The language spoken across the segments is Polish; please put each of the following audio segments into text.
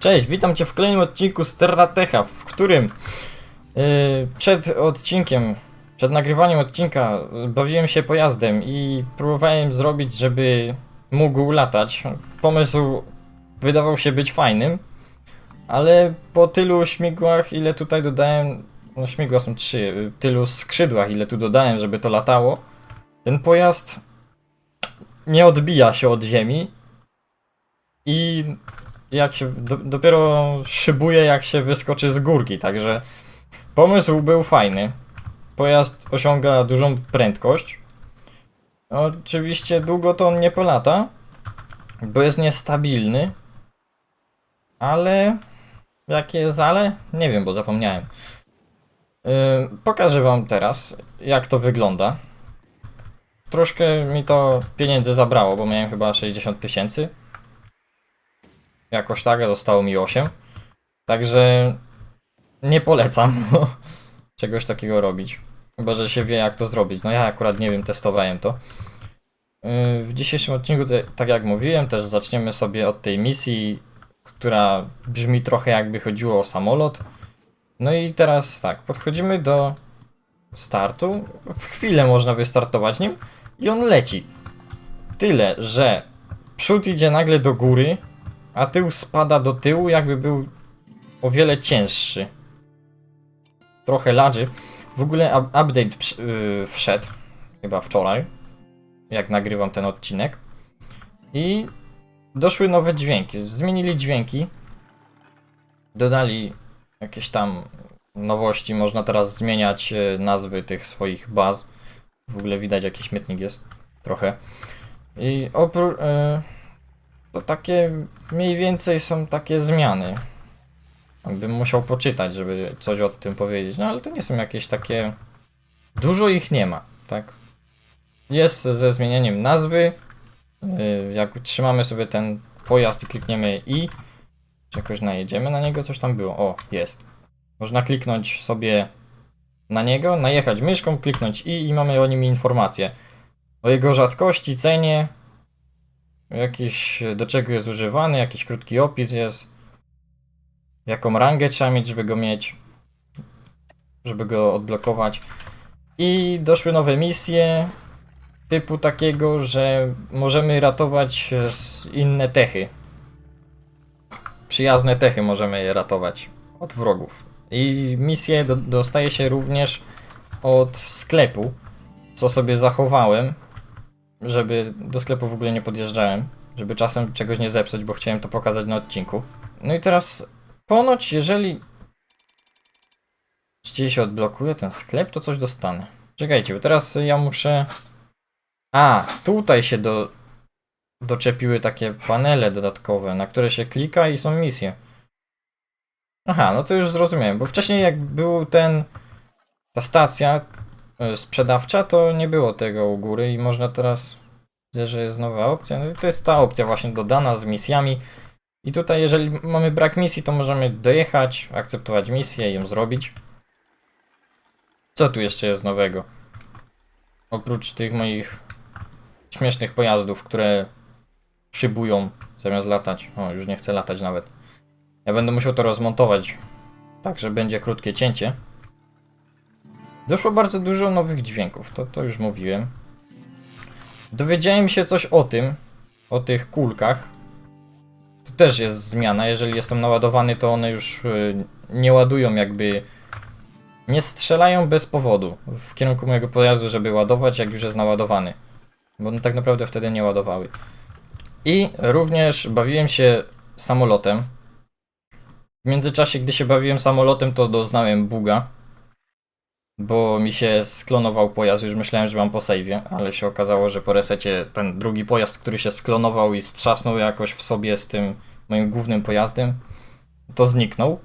Cześć, witam Cię w kolejnym odcinku Stratecha, w którym yy, przed odcinkiem, przed nagrywaniem odcinka bawiłem się pojazdem i próbowałem zrobić, żeby mógł latać. Pomysł wydawał się być fajnym, ale po tylu śmigłach, ile tutaj dodałem, no śmigła są trzy, yy, tylu skrzydłach, ile tu dodałem, żeby to latało, ten pojazd nie odbija się od ziemi i jak się do, dopiero szybuje jak się wyskoczy z górki, także pomysł był fajny. Pojazd osiąga dużą prędkość. Oczywiście długo to on nie polata, bo jest niestabilny. Ale jakie jest ale? Nie wiem, bo zapomniałem. Yy, pokażę wam teraz, jak to wygląda. Troszkę mi to pieniędzy zabrało, bo miałem chyba 60 tysięcy. Jakoś tak, zostało mi 8. Także nie polecam czegoś takiego robić. Chyba, że się wie jak to zrobić. No ja akurat nie wiem, testowałem to. Yy, W dzisiejszym odcinku, tak jak mówiłem, też zaczniemy sobie od tej misji, która brzmi trochę jakby chodziło o samolot. No i teraz tak, podchodzimy do startu. W chwilę można wystartować nim i on leci. Tyle, że przód idzie nagle do góry, a tył spada do tyłu, jakby był o wiele cięższy. Trochę ladzy. W ogóle up- update yy, wszedł, chyba wczoraj, jak nagrywam ten odcinek. I doszły nowe dźwięki. Zmienili dźwięki. Dodali jakieś tam nowości. Można teraz zmieniać e, nazwy tych swoich baz. W ogóle widać jaki śmietnik jest. Trochę. I oprócz... e, to takie mniej więcej są takie zmiany. Bym musiał poczytać, żeby coś o tym powiedzieć. No ale to nie są jakieś takie. Dużo ich nie ma, tak? Jest ze zmienieniem nazwy. Yy, Jak trzymamy sobie ten pojazd i klikniemy i, czy jakoś najedziemy na niego, coś tam było. O, jest. Można kliknąć sobie na niego, najechać myszką, kliknąć i i mamy o nim informację. O jego rzadkości, cenie, Jakiś, do czego jest używany, jakiś krótki opis jest. Jaką rangę trzeba mieć, żeby go mieć. Żeby go odblokować. I doszły nowe misje. Typu takiego, że możemy ratować e, inne techy. Przyjazne techy możemy je ratować od wrogów. I misje do, dostaje się również od sklepu, co sobie zachowałem żeby do sklepu w ogóle nie podjeżdżałem, żeby czasem czegoś nie zepsuć, bo chciałem to pokazać na odcinku. No i teraz ponoć, jeżeli gdzieś się odblokuje ten sklep, to coś dostanę. Czekajcie, bo teraz ja muszę... A, tutaj się do... doczepiły takie panele dodatkowe, na które się klika i są misje. Aha, no to już zrozumiałem, bo wcześniej jak był ten... ta stacja, sprzedawcza, to nie było tego u góry i można teraz. Widzę, że jest nowa opcja. No i to jest ta opcja właśnie dodana z misjami. I tutaj, jeżeli mamy brak misji, to możemy dojechać, akceptować misję i ją zrobić. Co tu jeszcze jest nowego? Oprócz tych moich śmiesznych pojazdów, które szybują zamiast latać. O, już nie chcę latać nawet. Ja będę musiał to rozmontować, tak że będzie krótkie cięcie. Doszło bardzo dużo nowych dźwięków, to, to już mówiłem. Dowiedziałem się coś o tym, o tych kulkach. To też jest zmiana, jeżeli jestem naładowany, to one już y, nie ładują jakby... Nie strzelają bez powodu w kierunku mojego pojazdu, żeby ładować, jak już jest naładowany. Bo one tak naprawdę wtedy nie ładowały. I również bawiłem się samolotem. W międzyczasie, gdy się bawiłem samolotem, to doznałem buga bo mi się sklonował pojazd, już myślałem, że mam po save'ie, ale się okazało, że po resecie ten drugi pojazd, który się sklonował i strzasnął jakoś w sobie z tym moim głównym pojazdem, to zniknął.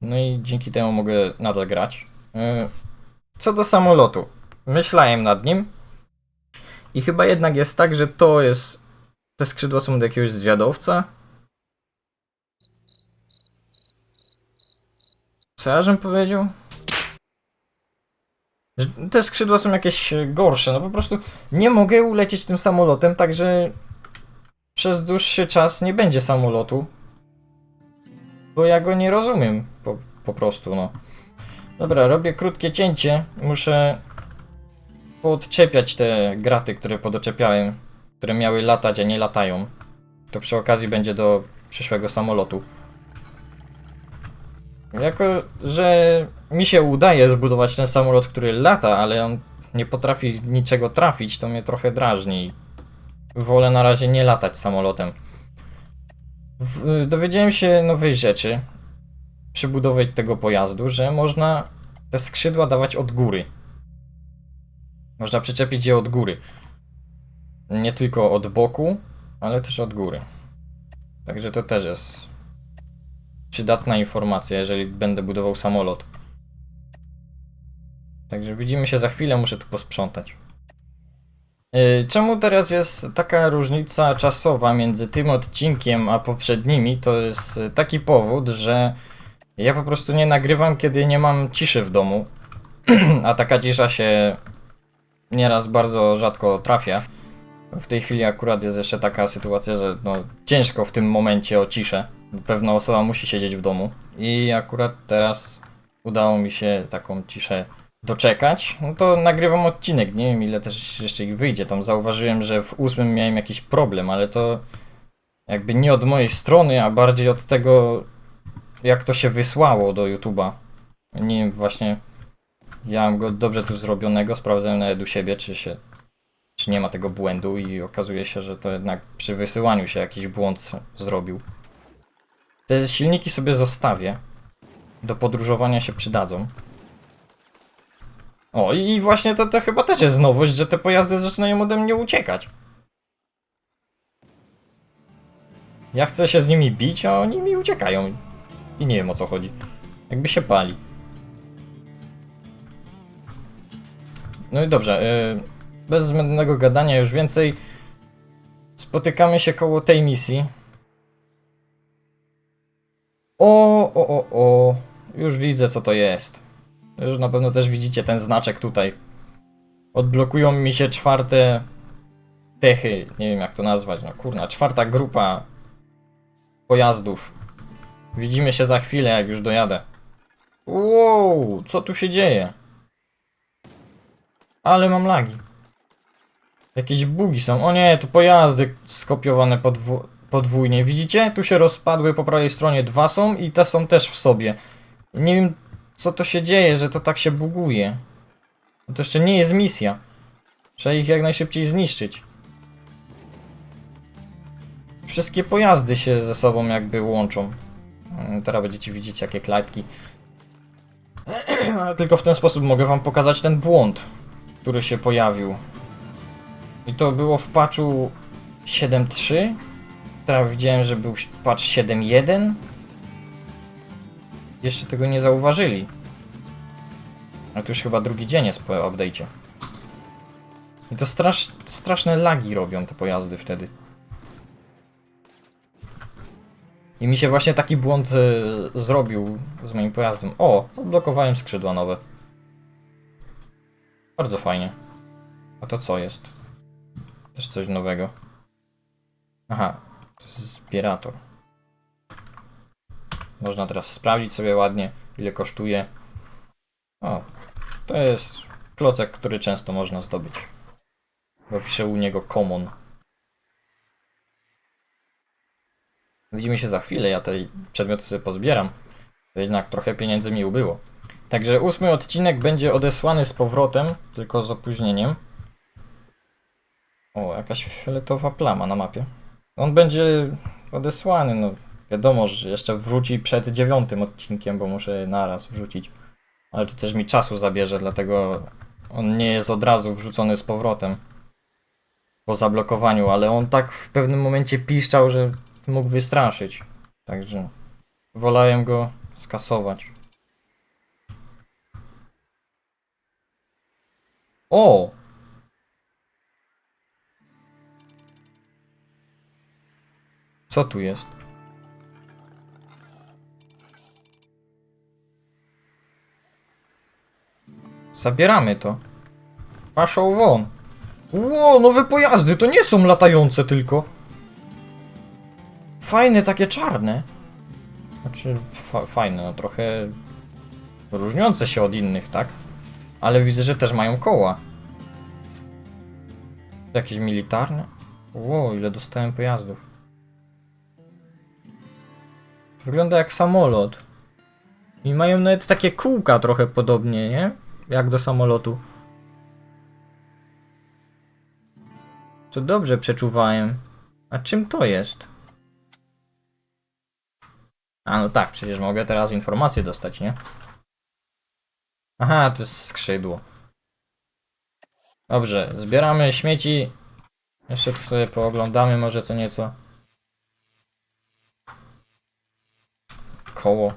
No i dzięki temu mogę nadal grać. Yy, Co do samolotu, myślałem nad nim i chyba jednak jest tak, że to jest, te skrzydła są do jakiegoś zwiadowca. Co ja powiedział? Te skrzydła są jakieś gorsze, no po prostu nie mogę ulecieć tym samolotem, także przez dłuższy czas nie będzie samolotu. bo ja go nie rozumiem po, po prostu, no. Dobra, robię krótkie cięcie. Muszę poodczepiać te graty, które podoczepiałem, które miały latać, a nie latają. To przy okazji będzie do przyszłego samolotu. Jako, że mi się udaje zbudować ten samolot, który lata, ale on nie potrafi niczego trafić, to mnie trochę drażni. Wolę na razie nie latać samolotem. W, dowiedziałem się nowej rzeczy przy budowie tego pojazdu, że można te skrzydła dawać od góry. Można przyczepić je od góry. Nie tylko od boku, ale też od góry. Także to też jest przydatna informacja, jeżeli będę budował samolot. Także widzimy się za chwilę, muszę tu posprzątać. Yy, Czemu teraz jest taka różnica czasowa między tym odcinkiem a poprzednimi? To jest taki powód, że ja po prostu nie nagrywam, kiedy nie mam ciszy w domu. a taka cisza się nieraz bardzo rzadko trafia. W tej chwili akurat jest jeszcze taka sytuacja, że no, ciężko w tym momencie o ciszę. Pewna osoba musi siedzieć w domu. I akurat teraz udało mi się taką ciszę doczekać. No to nagrywam odcinek. Nie wiem ile też jeszcze ich wyjdzie. Tam zauważyłem, że w ósmym miałem jakiś problem, ale to jakby nie od mojej strony, a bardziej od tego, jak to się wysłało do YouTube'a. Nie wiem, właśnie ja mam go dobrze tu zrobionego, sprawdzałem nawet u siebie, czy się czy nie ma tego błędu i okazuje się, że to jednak przy wysyłaniu się jakiś błąd zrobił. Te silniki sobie zostawię. Do podróżowania się przydadzą. O, i właśnie to, to chyba też jest nowość, że te pojazdy zaczynają ode mnie uciekać. Ja chcę się z nimi bić, a oni mi uciekają. I nie wiem o co chodzi. Jakby się pali. No i dobrze, yy, bez zbędnego gadania już więcej. Spotykamy się koło tej misji. O, o, o, o. Już widzę co to jest. Już na pewno też widzicie ten znaczek tutaj. Odblokują mi się czwarte techy, nie wiem jak to nazwać, no kurna, czwarta grupa pojazdów. Widzimy się za chwilę, jak już dojadę. Wow, co tu się dzieje? Ale mam lagi. Jakieś bugi są. O nie, to pojazdy skopiowane podwu podwójnie. Widzicie? Tu się rozpadły po prawej stronie. Dwa są i te są też w sobie. Nie wiem, co to się dzieje, że to tak się buguje. To jeszcze nie jest misja. Trzeba ich jak najszybciej zniszczyć. Wszystkie pojazdy się ze sobą jakby łączą. Mm, Teraz będziecie widzieć jakie klatki. Ale tylko w ten sposób mogę wam pokazać ten błąd, który się pojawił. I to było w patchu 7.3. Teraz widziałem, że był patch 7.1. Jeszcze tego nie zauważyli. Ale to już chyba drugi dzień jest po update'cie. I to strasz, straszne lagi robią te pojazdy wtedy. I mi się właśnie taki błąd y, zrobił z moim pojazdem. O, odblokowałem skrzydła nowe. Bardzo fajnie. A to co jest? Też coś nowego. Aha, zbierator. Można teraz sprawdzić sobie ładnie, ile kosztuje. O, to jest klocek, który często można zdobyć. Bo piszę u niego common. Widzimy się za chwilę, ja te przedmioty sobie pozbieram. Jednak trochę pieniędzy mi ubyło. Także ósmy odcinek będzie odesłany z powrotem, tylko z opóźnieniem. O, jakaś fioletowa plama na mapie. On będzie odesłany, no wiadomo, że jeszcze wróci przed dziewiątym odcinkiem, bo muszę naraz wrzucić. Ale to też mi czasu zabierze, dlatego on nie jest od razu wrzucony z powrotem. Po zablokowaniu, ale on tak w pewnym momencie piszczał, że mógł wystraszyć. Także wolałem go skasować. O! Co tu jest? Zabieramy to. Paszą won. Ło, nowe pojazdy, to nie są latające tylko. Fajne, takie czarne. Znaczy, fa fajne, no trochę różniące się od innych, tak? Ale widzę, że też mają koła. Jakieś militarne? Ło, ile dostałem pojazdów. Wygląda jak samolot. I mają nawet takie kółka trochę podobnie, nie? Jak do samolotu. To dobrze przeczuwałem. A czym to jest? A no tak, przecież mogę teraz informację dostać, nie? Aha, to jest skrzydło. Dobrze, zbieramy śmieci. Jeszcze tu sobie pooglądamy może co nieco. Koło.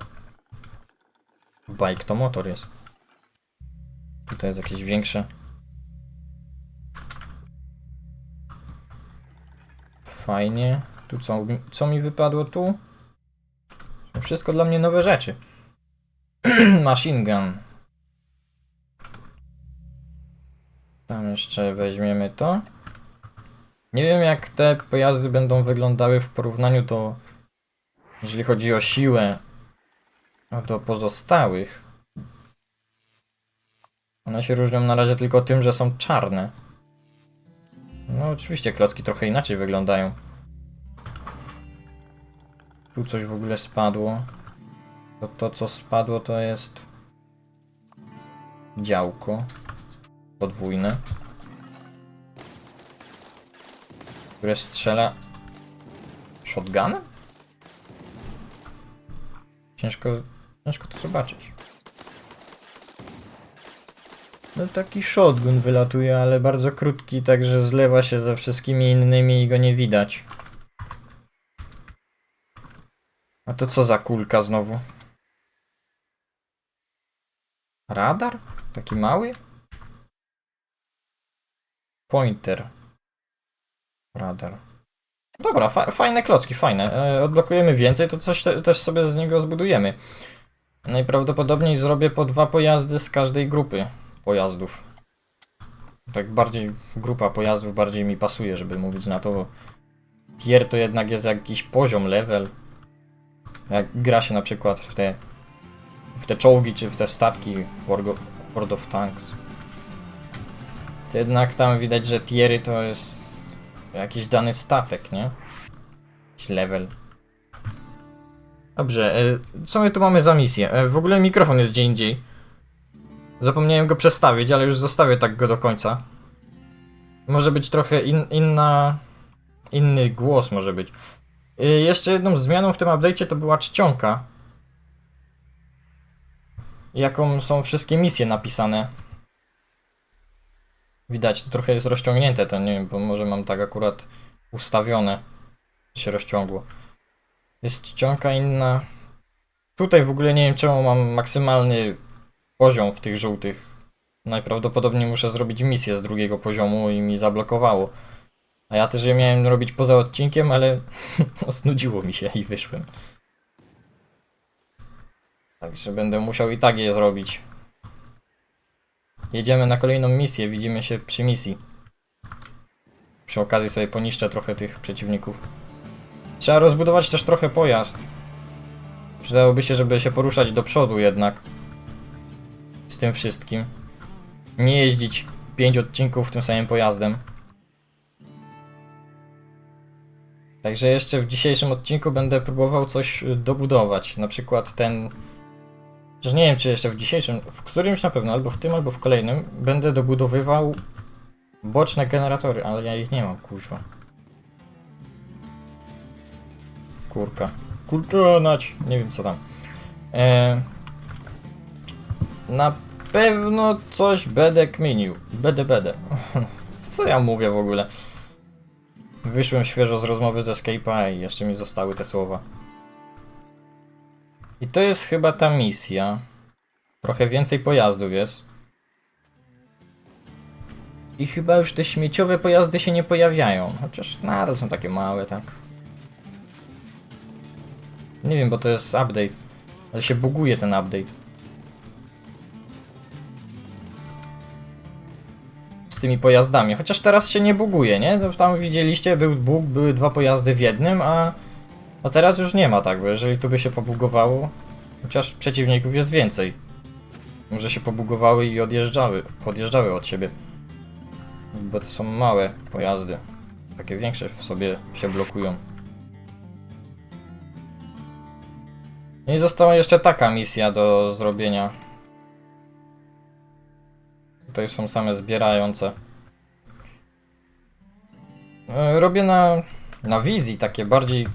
Bike to motor jest. Tutaj jest jakieś większe. Fajnie. Tu co, co mi wypadło tu? To wszystko dla mnie nowe rzeczy. Machine gun. Tam jeszcze weźmiemy to. Nie wiem jak te pojazdy będą wyglądały w porównaniu do jeżeli chodzi o siłę do pozostałych. One się różnią na razie tylko tym, że są czarne. No oczywiście klocki trochę inaczej wyglądają. Tu coś w ogóle spadło. To, to co spadło to jest działko podwójne, które strzela shotgunem? Ciężko, ciężko to zobaczyć. No taki shotgun wylatuje, ale bardzo krótki, także zlewa się ze wszystkimi innymi i go nie widać. A to co za kulka znowu? Radar? Taki mały? Pointer. Radar. Dobra, fa fajne klocki, fajne. E, odblokujemy więcej, to coś te też sobie z niego zbudujemy. Najprawdopodobniej zrobię po dwa pojazdy z każdej grupy pojazdów. Tak bardziej, grupa pojazdów bardziej mi pasuje, żeby mówić na to, bo tier to jednak jest jakiś poziom, level. Jak gra się na przykład w te, w te czołgi czy w te statki World of, Tanks. To jednak tam widać, że tiery to jest jakiś dany statek, nie? Jakiś level. Dobrze, e, co my tu mamy za misję? E, W ogóle mikrofon jest gdzie indziej. Zapomniałem go przestawić, ale już zostawię tak go do końca. Może być trochę in, inna... Inny głos może być. E, Jeszcze jedną zmianą w tym update'cie to była czcionka. Jaką są wszystkie misje napisane. Widać, trochę jest rozciągnięte, to nie wiem, bo może mam tak akurat ustawione. Się rozciągło. Jest czcionka inna. Tutaj w ogóle nie wiem czemu mam maksymalny poziom w tych żółtych. Najprawdopodobniej muszę zrobić misję z drugiego poziomu i mi zablokowało. A ja też je miałem robić poza odcinkiem, ale znudziło mi się i wyszłem. Także będę musiał i tak je zrobić. Jedziemy na kolejną misję, widzimy się przy misji. Przy okazji sobie poniszczę trochę tych przeciwników. Trzeba rozbudować też trochę pojazd. Przydałoby się, żeby się poruszać do przodu jednak. Z tym wszystkim. Nie jeździć 5 odcinków tym samym pojazdem. Także jeszcze w dzisiejszym odcinku będę próbował coś dobudować. Na przykład ten Chociaż nie wiem, czy jeszcze w dzisiejszym, w którymś na pewno, albo w tym, albo w kolejnym, będę dobudowywał boczne generatory, ale ja ich nie mam, kuźwa. Kurka. Kurka nać, nie wiem co tam. E, na pewno coś będę kminił. Będę, będę. Co ja mówię w ogóle? Wyszłem świeżo z rozmowy ze Skype'a i jeszcze mi zostały te słowa. I to jest chyba ta misja. Trochę więcej pojazdów jest. I chyba już te śmieciowe pojazdy się nie pojawiają. Chociaż nadal są takie małe, tak. Nie wiem, bo to jest update. Ale się buguje ten update. Z tymi pojazdami. Chociaż teraz się nie buguje, nie? Tam widzieliście, był bug, były dwa pojazdy w jednym, a A teraz już nie ma tak, bo jeżeli tu by się pobugowało, chociaż przeciwników jest więcej. Może się pobugowały i odjeżdżały, podjeżdżały od siebie. Bo to są małe pojazdy. Takie większe w sobie się blokują. No i została jeszcze taka misja do zrobienia. Tutaj są same zbierające. E, Robię na, na wizji takie bardziej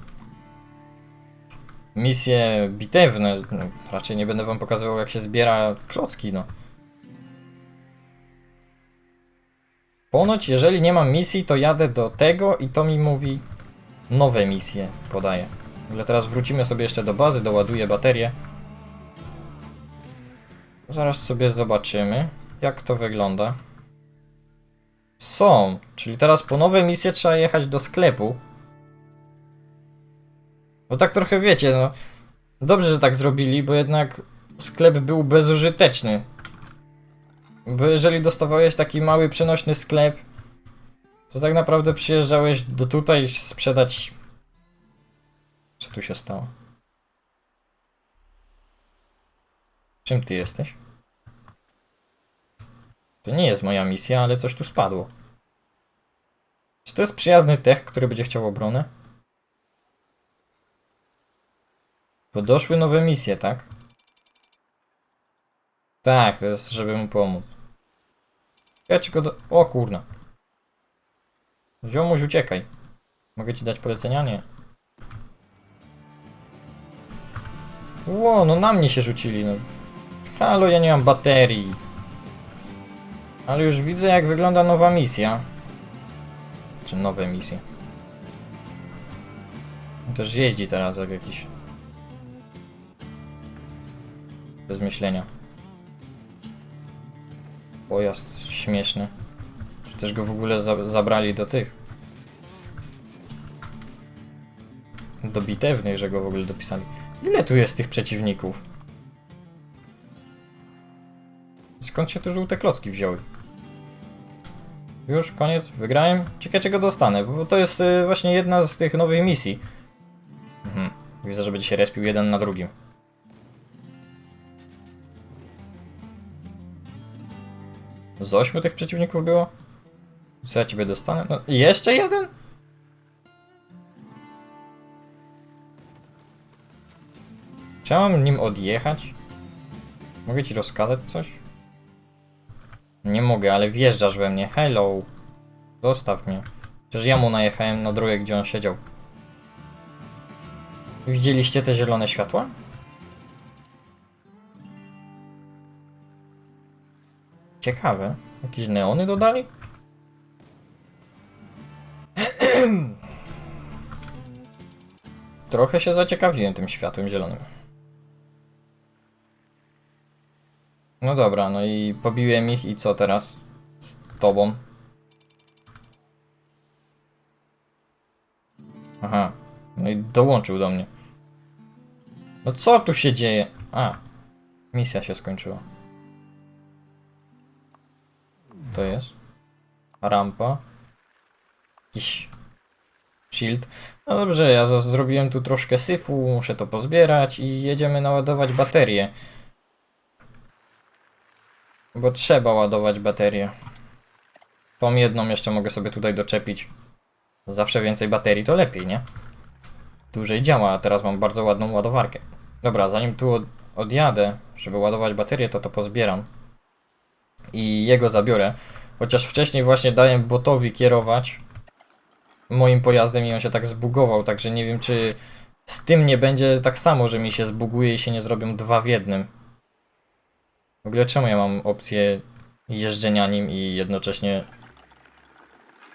misje bitewne. No, raczej nie będę wam pokazywał jak się zbiera klocki, no. Ponoć, jeżeli nie mam misji, to jadę do tego i to mi mówi nowe misje podaje. Ale teraz wrócimy sobie jeszcze do bazy, doładuję baterię. Zaraz sobie zobaczymy, jak to wygląda. Są, czyli teraz po nowe misje trzeba jechać do sklepu. Bo tak trochę wiecie, no. Dobrze, że tak zrobili, bo jednak sklep był bezużyteczny. Bo jeżeli dostawałeś taki mały, przenośny sklep, to tak naprawdę przyjeżdżałeś do tutaj sprzedać. Co tu się stało? Czym ty jesteś? To nie jest moja misja, ale coś tu spadło. Czy to jest przyjazny tech, który będzie chciał obronę? Bo doszły nowe misje, tak? Tak, to jest, żeby mu pomóc. Ja ci go do... O kurna. Ziomuś, uciekaj. Mogę ci dać polecenia? Nie. Ło, no na mnie się rzucili, no. Halo, ja nie mam baterii. Ale już widzę, jak wygląda nowa misja. Czy nowe misje. Też jeździ teraz jak jakiś... Bez myślenia. Pojazd śmieszny. Czy też go w ogóle za zabrali do tych? Do bitewnych, że go w ogóle dopisali. Ile tu jest tych przeciwników? Skąd się tu żółte klocki wzięły? Już, koniec, wygrałem. Ciekawe czego dostanę, bo to jest y, właśnie jedna z tych nowych misji. Mhm. Widzę, że będzie się respił jeden na drugim. Z ośmiu tych przeciwników było? Co ja ciebie dostanę? No, jeszcze jeden? Mam nim odjechać? Mogę ci rozkazać coś? Nie mogę, ale wjeżdżasz we mnie. Hello. Zostaw mnie. Przecież ja mu najechałem na drogę, gdzie on siedział. Widzieliście te zielone światła? Ciekawe. Jakieś neony dodali? Trochę się zaciekawiłem tym światłem zielonym. No dobra, no i pobiłem ich i co teraz? Z tobą? Aha, no i dołączył do mnie. No co tu się dzieje? A, misja się skończyła. To jest? Rampa. Jakiś shield. No dobrze, ja zrobiłem tu troszkę syfu, muszę to pozbierać i jedziemy naładować baterię. Bo trzeba ładować baterię. Tą jedną jeszcze mogę sobie tutaj doczepić. Zawsze więcej baterii to lepiej, nie? Dłużej działa, a teraz mam bardzo ładną ładowarkę. Dobra, zanim tu od, odjadę, żeby ładować baterię, to to pozbieram. I jego zabiorę. Chociaż wcześniej właśnie dałem botowi kierować moim pojazdem i on się tak zbugował, także nie wiem czy z tym nie będzie tak samo, że mi się zbuguje i się nie zrobią dwa w jednym. W ogóle czemu ja mam opcję jeżdżenia nim i jednocześnie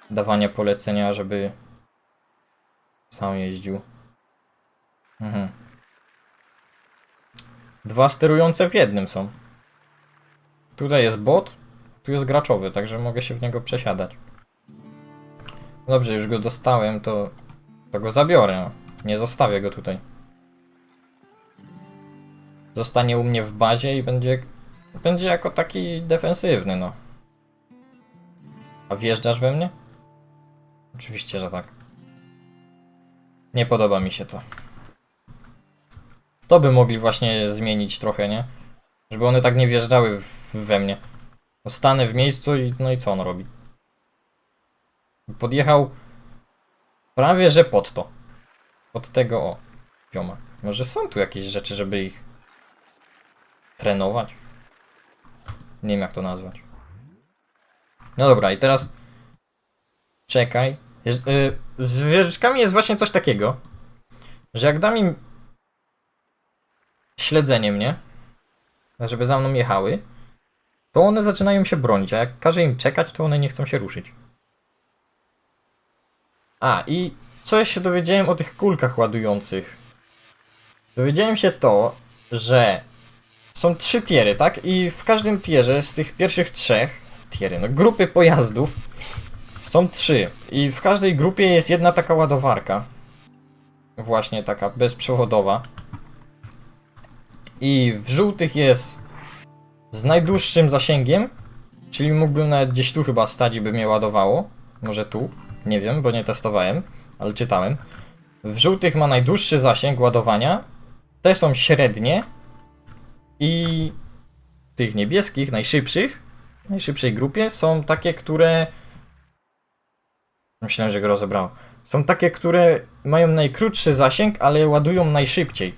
dawania polecenia, żeby sam jeździł? Mhm. Dwa sterujące w jednym są. Tutaj jest bot, tu jest graczowy, także mogę się w niego przesiadać. Dobrze, już go dostałem, to, to go zabiorę. Nie zostawię go tutaj. Zostanie u mnie w bazie i będzie, będzie jako taki defensywny, no. A wjeżdżasz we mnie? Oczywiście, że tak. Nie podoba mi się to. To by mogli właśnie zmienić trochę, nie? Żeby one tak nie wjeżdżały we mnie. No Stanę w miejscu i no i co on robi? Podjechał prawie że pod to. Pod tego o. Zioma. Może są tu jakieś rzeczy, żeby ich trenować? Nie wiem jak to nazwać. No dobra, i teraz czekaj. Jest, y, z wieżyczkami jest właśnie coś takiego, że jak dam im śledzenie mnie, żeby za mną jechały, to one zaczynają się bronić, a jak każę im czekać, to one nie chcą się ruszyć. A, i coś się dowiedziałem o tych kulkach ładujących. Dowiedziałem się to, że są trzy tiery, tak? I w każdym tierze z tych pierwszych trzech, tiery, no grupy pojazdów, są trzy. I w każdej grupie jest jedna taka ładowarka. Właśnie taka bezprzewodowa. I w żółtych jest z najdłuższym zasięgiem, czyli mógłbym nawet gdzieś tu chyba stać i by mnie ładowało. Może tu, nie wiem, bo nie testowałem, ale czytałem. W żółtych ma najdłuższy zasięg ładowania, te są średnie i tych niebieskich, najszybszych, w najszybszej grupie są takie, które Myślałem, że go rozebrało. Są takie, które mają najkrótszy zasięg, ale ładują najszybciej.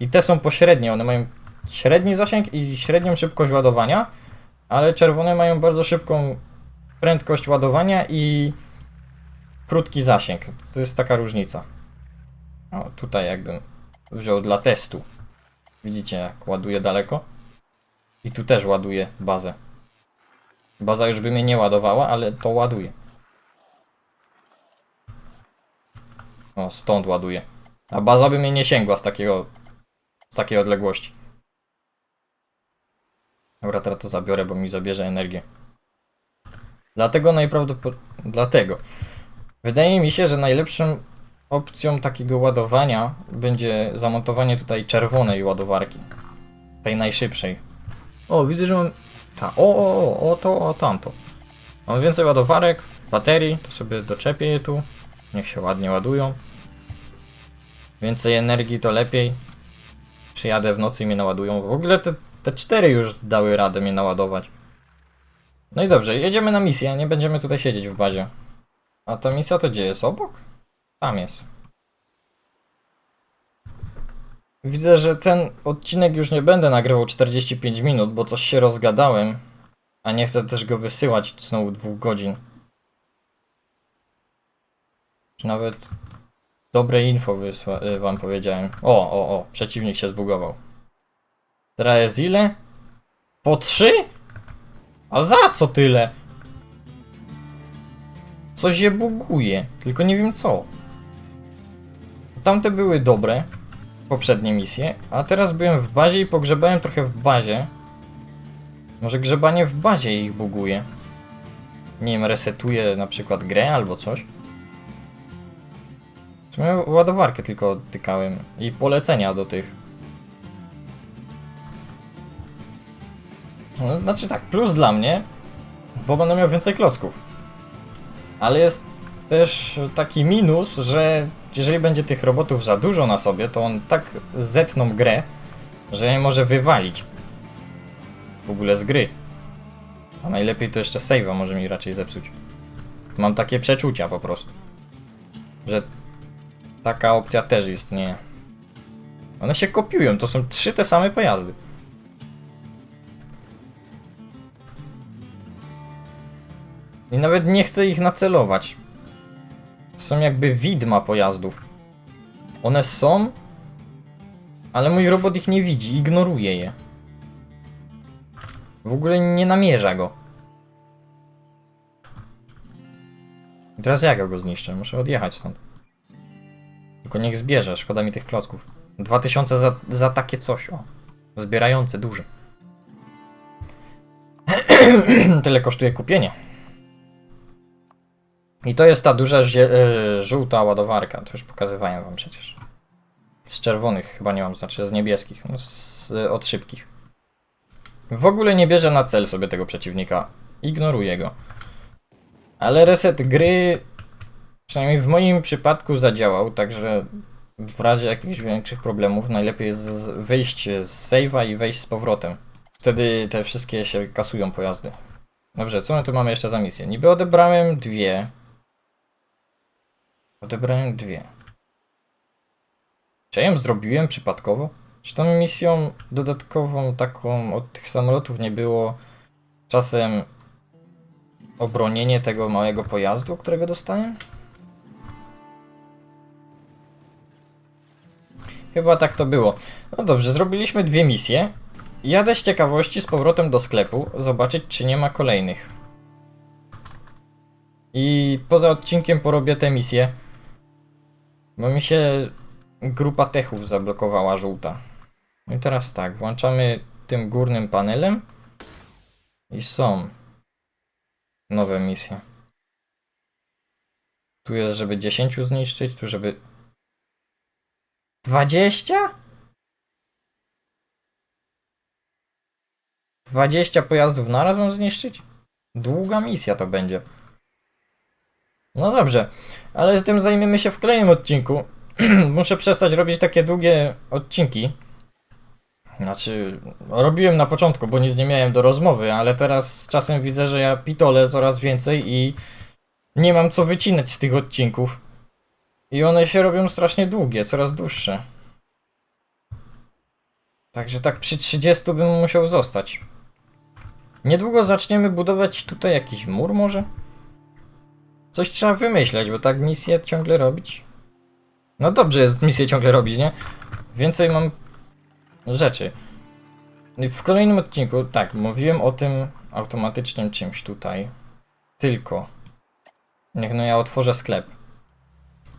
I te są pośrednie, one mają średni zasięg i średnią szybkość ładowania, ale czerwone mają bardzo szybką prędkość ładowania i krótki zasięg. To jest taka różnica. O, tutaj jakbym wziął dla testu. Widzicie, jak ładuje daleko? I tu też ładuje bazę. Baza już by mnie nie ładowała, ale to ładuje. O, stąd ładuje. A baza by mnie nie sięgła z takiego... z takiej odległości. Dobra, teraz to zabiorę, bo mi zabierze energię. Dlatego najprawdopodobniej... Dlatego. Wydaje mi się, że najlepszą opcją takiego ładowania będzie zamontowanie tutaj czerwonej ładowarki. Tej najszybszej. O, widzę, że mam ta, o, o, o, o to, o tamto. Mam więcej ładowarek, baterii, to sobie doczepię je tu. Niech się ładnie ładują. Więcej energii to lepiej. Przyjadę w nocy i mnie naładują. W ogóle te, te cztery już dały radę mnie naładować. No i dobrze, jedziemy na misję, nie będziemy tutaj siedzieć w bazie. A ta misja to gdzie jest? Obok? Tam jest. Widzę, że ten odcinek już nie będę nagrywał 45 minut, bo coś się rozgadałem. A nie chcę też go wysyłać znowu dwóch godzin. Czy nawet dobre info y, wam powiedziałem. O, o, o, przeciwnik się zbugował. Teraz jest ile? Po trzy? A za co tyle? Coś się buguje, tylko nie wiem co. Tamte były dobre, poprzednie misje, a teraz byłem w bazie i pogrzebałem trochę w bazie. Może grzebanie w bazie ich buguje. Nie wiem, resetuje na przykład grę albo coś. W sumie ładowarkę tylko tykałem i polecenia do tych. No, znaczy tak, plus dla mnie, bo będę miał więcej klocków. Ale jest też taki minus, że jeżeli będzie tych robotów za dużo na sobie, to on tak zetną grę, że je może wywalić. W ogóle z gry. A najlepiej to jeszcze save'a może mi raczej zepsuć. Mam takie przeczucia po prostu. Że taka opcja też istnieje. One się kopiują, to są trzy te same pojazdy. I nawet nie chcę ich nacelować. Są jakby widma pojazdów. One są, ale mój robot ich nie widzi, ignoruje je. W ogóle nie namierza go. I teraz ja go zniszczę? Muszę odjechać stąd. Tylko niech zbierze, szkoda mi tych klocków. 2000 za, za takie coś, o. Zbierające, duże. Tyle kosztuje kupienie. I to jest ta duża e, żółta ładowarka, to już pokazywałem wam przecież. Z czerwonych chyba nie mam, znaczy z niebieskich, no z, od szybkich. W ogóle nie bierze na cel sobie tego przeciwnika, ignoruje go. Ale reset gry, przynajmniej w moim przypadku zadziałał, także w razie jakichś większych problemów najlepiej jest wyjść z save'a i wejść z powrotem. Wtedy te wszystkie się kasują pojazdy. Dobrze, co my tu mamy jeszcze za misję? Niby odebrałem dwie. Odebrałem dwie. Czy ja ją zrobiłem przypadkowo? Czy tą misją dodatkową taką od tych samolotów nie było czasem obronienie tego małego pojazdu, którego dostałem? Chyba tak to było. No dobrze, zrobiliśmy dwie misje. Jadę z ciekawości z powrotem do sklepu, zobaczyć czy nie ma kolejnych. I poza odcinkiem porobię tę misję. Bo mi się grupa techów zablokowała żółta. No i teraz tak, włączamy tym górnym panelem. I są nowe misje. Tu jest, żeby 10 zniszczyć, tu żeby 20? 20 pojazdów naraz mam zniszczyć? Długa misja to będzie. No dobrze, ale tym zajmiemy się w kolejnym odcinku. Muszę przestać robić takie długie odcinki. Znaczy, robiłem na początku, bo nic nie miałem do rozmowy, ale teraz z czasem widzę, że ja pitolę coraz więcej i nie mam co wycinać z tych odcinków. I one się robią strasznie długie, coraz dłuższe. Także tak przy 30 bym musiał zostać. Niedługo zaczniemy budować tutaj jakiś mur może? Coś trzeba wymyśleć, bo tak misję ciągle robić. No dobrze jest misję ciągle robić, nie? Więcej mam rzeczy. W kolejnym odcinku, tak, mówiłem o tym automatycznym czymś tutaj. Tylko. Niech no ja otworzę sklep.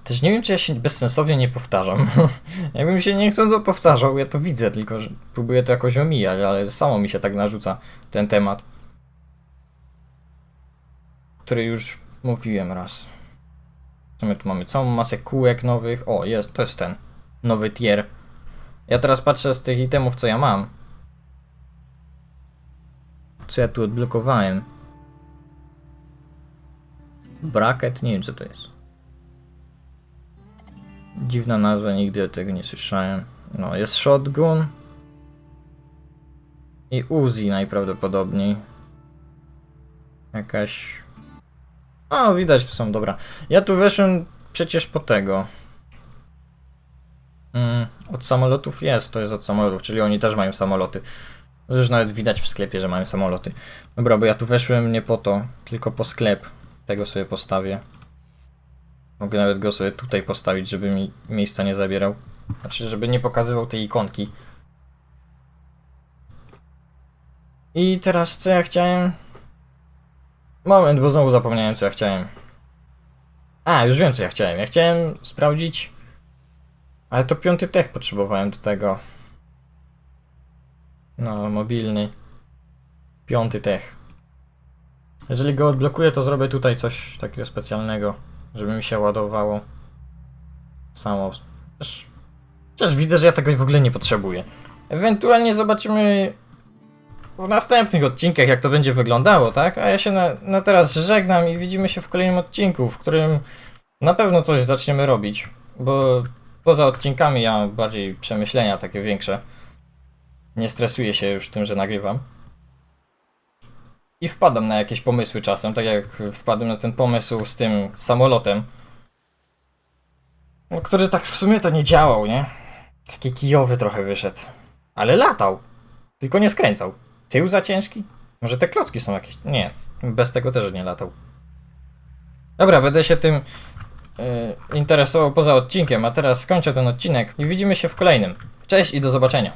Też nie wiem, czy ja się bezsensownie nie powtarzam. Jakbym się nie chcąc powtarzał, ja to widzę, tylko że próbuję to jakoś omijać, ale samo mi się tak narzuca ten temat. Który już mówiłem raz. Co my tu mamy? Całą masę kółek nowych. O, jest, to jest ten. Nowy tier. Ja teraz patrzę z tych itemów, co ja mam. Co ja tu odblokowałem. Bracket? Nie wiem, co to jest. Dziwna nazwa, nigdy tego nie słyszałem. No, jest shotgun. I Uzi najprawdopodobniej. Jakaś... O, widać, tu są, dobra. Ja tu weszłem przecież po tego. Mm, od samolotów jest, to jest od samolotów, czyli oni też mają samoloty. Zresztą nawet widać w sklepie, że mają samoloty. Dobra, bo ja tu weszłem nie po to, tylko po sklep. Tego sobie postawię. Mogę nawet go sobie tutaj postawić, żeby mi miejsca nie zabierał. Znaczy, żeby nie pokazywał tej ikonki. I teraz co ja chciałem? Moment, bo znowu zapomniałem co ja chciałem. A, już wiem co ja chciałem. Ja chciałem sprawdzić. Ale to piąty tech potrzebowałem do tego. No, mobilny. Piąty tech. Jeżeli go odblokuję, to zrobię tutaj coś takiego specjalnego, żeby mi się ładowało samo. Chociaż, chociaż widzę, że ja tego w ogóle nie potrzebuję. Ewentualnie zobaczymy w następnych odcinkach, jak to będzie wyglądało, tak? A ja się na, na teraz żegnam i widzimy się w kolejnym odcinku, w którym na pewno coś zaczniemy robić, bo poza odcinkami ja mam bardziej przemyślenia takie większe. Nie stresuję się już tym, że nagrywam. I wpadam na jakieś pomysły czasem, tak jak wpadłem na ten pomysł z tym samolotem. Który tak w sumie to nie działał, nie? Taki kijowy trochę wyszedł. Ale latał. Tylko nie skręcał. Tył za ciężki? Może te klocki są jakieś? Nie. Bez tego też nie latał. Dobra, będę się tym yy, interesował poza odcinkiem, a teraz skończę ten odcinek i widzimy się w kolejnym. Cześć i do zobaczenia.